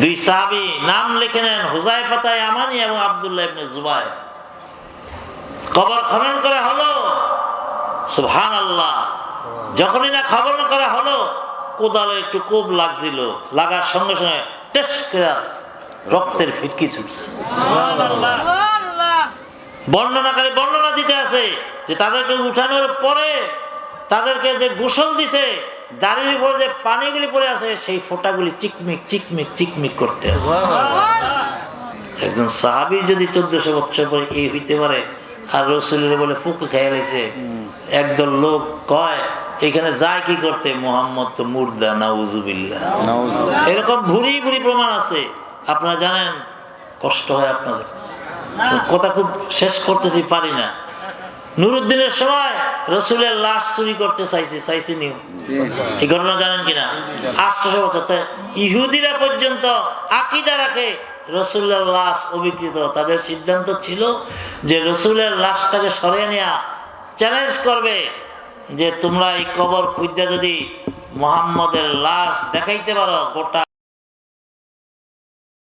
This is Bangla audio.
দুই সাহাবি নাম লিখে নেন হুজাই পাতায় আমানি এবং আবদুল্লাহ ইবনে জুবাই কবর খনন করা হলো সুবহান আল্লাহ যখনই না খনন করা হলো কোদালে একটু কোপ লাগছিল লাগার সঙ্গে সঙ্গে টেস্ট করে রক্তের ফিটকি ছুটছে। বর্ণনাকারী বর্ণনা দিতে আছে যে তাদেরকে উঠানোর পরে তাদেরকে যে গোসল দিছে দাড়ির উপরে যে পানিগুলি পড়ে আছে সেই ফোঁটাগুলি চিকমিক চিকমিক চিকমিক করতে আছে। একজন সাহাবি যদি চোদ্দশো বছর পরে এই হইতে পারে আর রসুলের বলে পুকু খেয়ে রয়েছে একদল লোক কয় এখানে যায় কি করতে? মোহাম্মদ তো মুর্দা নাউজুবিল্লাহ। এরকম ভুরি ভুরি প্রমাণ আছে। আপনারা জানেন কষ্ট হয় আপনাদের। কথা খুব শেষ করতেছি পারি না। নুরুদ্দিনের সময় রসুলের লাশ চুরি করতে চাইছে চাইছে নিও এই ঘটনা জানেন কিনা? আটশো বছর ইহুদিরা পর্যন্ত আকিদা রাখে রসুলের লাশ অবিকৃত। তাদের সিদ্ধান্ত ছিল যে রসুলের লাশটাকে সরিয়ে নেয়া। চ্যালেঞ্জ করবে যে তোমরা এই কবর খুঁজতে যদি মোহাম্মদের লাশ দেখাইতে পারো, গোটা